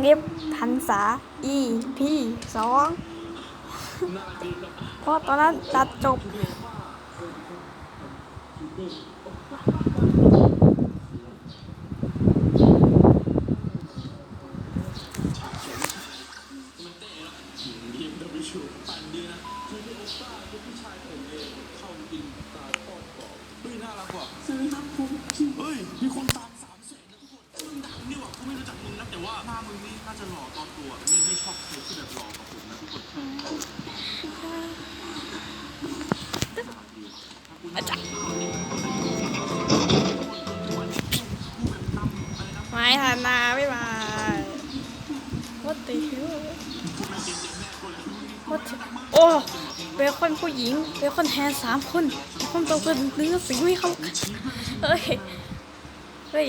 เงียบพันษา E P สองเพราะตอนนั้นตัดจบ เฮ้ยน่ารักว่ะเฮ้ยมีคนตาม หน้ามึงนี่น่าจะหล่อตอนตัวไม่ไม่ชอบใครที่แบบหล่อกับผมนะทุกคนไม่ทันนาไม่มา What the hell What the- โอ้เบคอนผู้หญิงเบคอนแทนสามคนเบคอนตัวเกินเนื้อสีไม่เข้าเฮ้ย เฮ้ย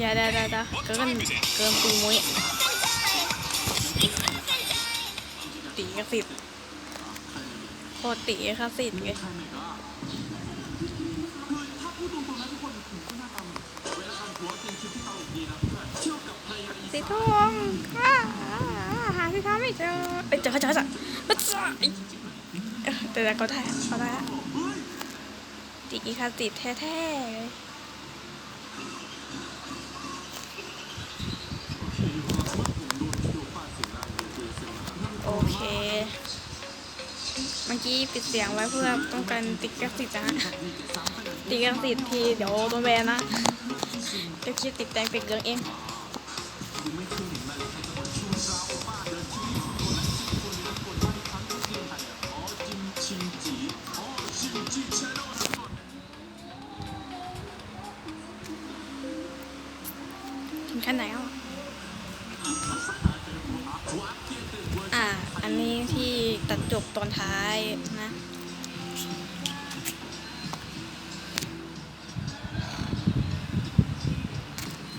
อย่าด่าด่าด่าเกินเกินปีมุ้ยตีกระสิบโคตรตีกระสิบไงถ้าพูดตรงๆนะทุกคนผมก็หน้าตาเหมือนเวลาทำหัวเป็นคลิปที่ตลกดีนะเที่ยวกับภรรยาอีสีทองหาที่ทางไม่เจอเอ้ยเจอเจอเจอเจอเจอเออแต่แต่เขาถ่ายเขาได้ละตีอีคาติดแท้ๆเลย เค เมื่อกี้ปิดเสียงไว้เพื่อต้องการติดกระสิทธิ์นะติดกระสิทธิ์ทีเดี๋ยวโดนแบนนะเดี๋ยวคิดติดแต่งเป็นเรื่องเองถึงขั้นไหนอะอะ อันนี้ที่ตัดจบตอนท้ายนะ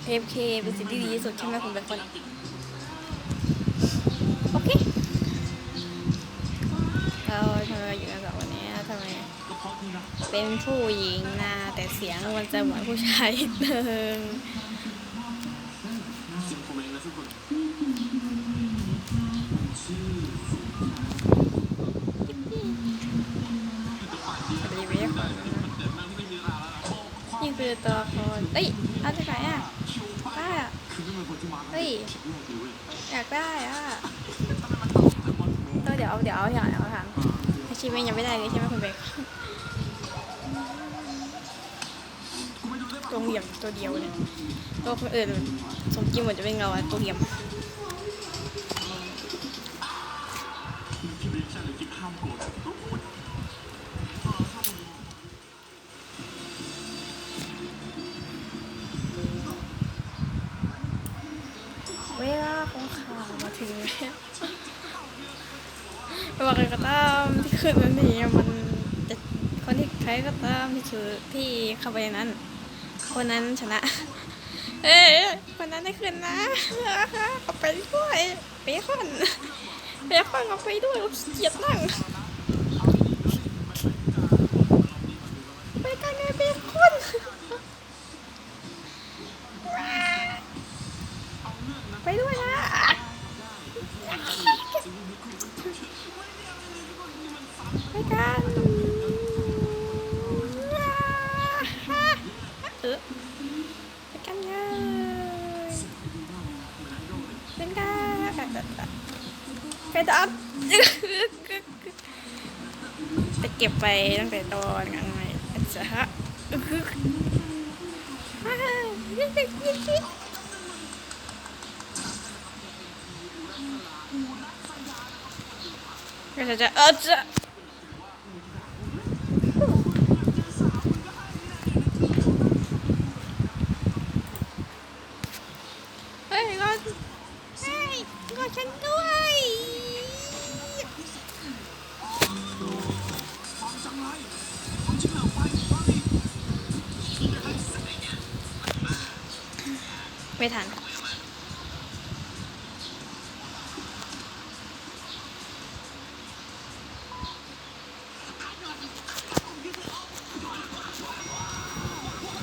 AFK เป็นสิ่งที่ดีที่สุดใช่ไหมคุณเป็นคนโอเคเราทำไมอยู่กันสองคนนี้ทำไมเป็นผู้หญิงนะแต่เสียงมันจะเหมือนผู้ชายนึงเสียง ดีเวฟยิงคือตัวครเอ้ยเอาจากไหนอะได้อะเฮ้ยเรื่องเลยเว้ยอยากได้อะเออเดี๋ยวเอาเดี๋ยวเอาอย่างเอาถามอาชีพยังไม่ได้เลยใช่ไหมคุณเบคตัวเหลี่ยมตัวเดียวเนี่ยตัวคนอื่นสมจริงเหมือนจะเป็นเงาอะตัวเหลี่ยม ถึงแม้ไม่ว่าใครก็ตามที่ขึ้นนั่นนี่มันจะคนที่ใครก็ตามที่ถือที่เข้าไปนั้น คนนั้นชนะ เอ้ยคนนั้นได้ขึ้นนะเอาไปด้วยเบคอนเบคอนเอาไปด้วยเราขี้เกียดนั่งไปกันเลยเบคอนไปด้วยนะไปกันเออ ไปกันเลยเป็นกัน ไปตัดจะเก็บไปตั้งแต่ตอนงานไหมอาจจะฮะก็จะเออจะ เฮ้ยรอเฮ้ยรอ ฉันด้วยไม่ทัน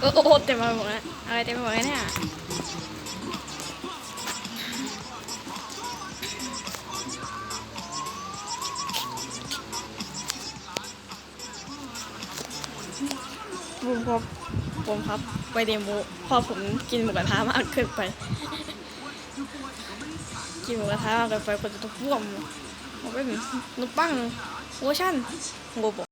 โอ้โหเต็มไปหมดแล้วอะไรเต็มไปหมดเลยเนี่ย บูมครับผมครับไปเดโมพอผมกินหมูกระทะมากเกินไป กินหมูกระทะมากเกินไปคนจะต้องร่วมผมเป็นนุปังเวอร์ชันโงโบ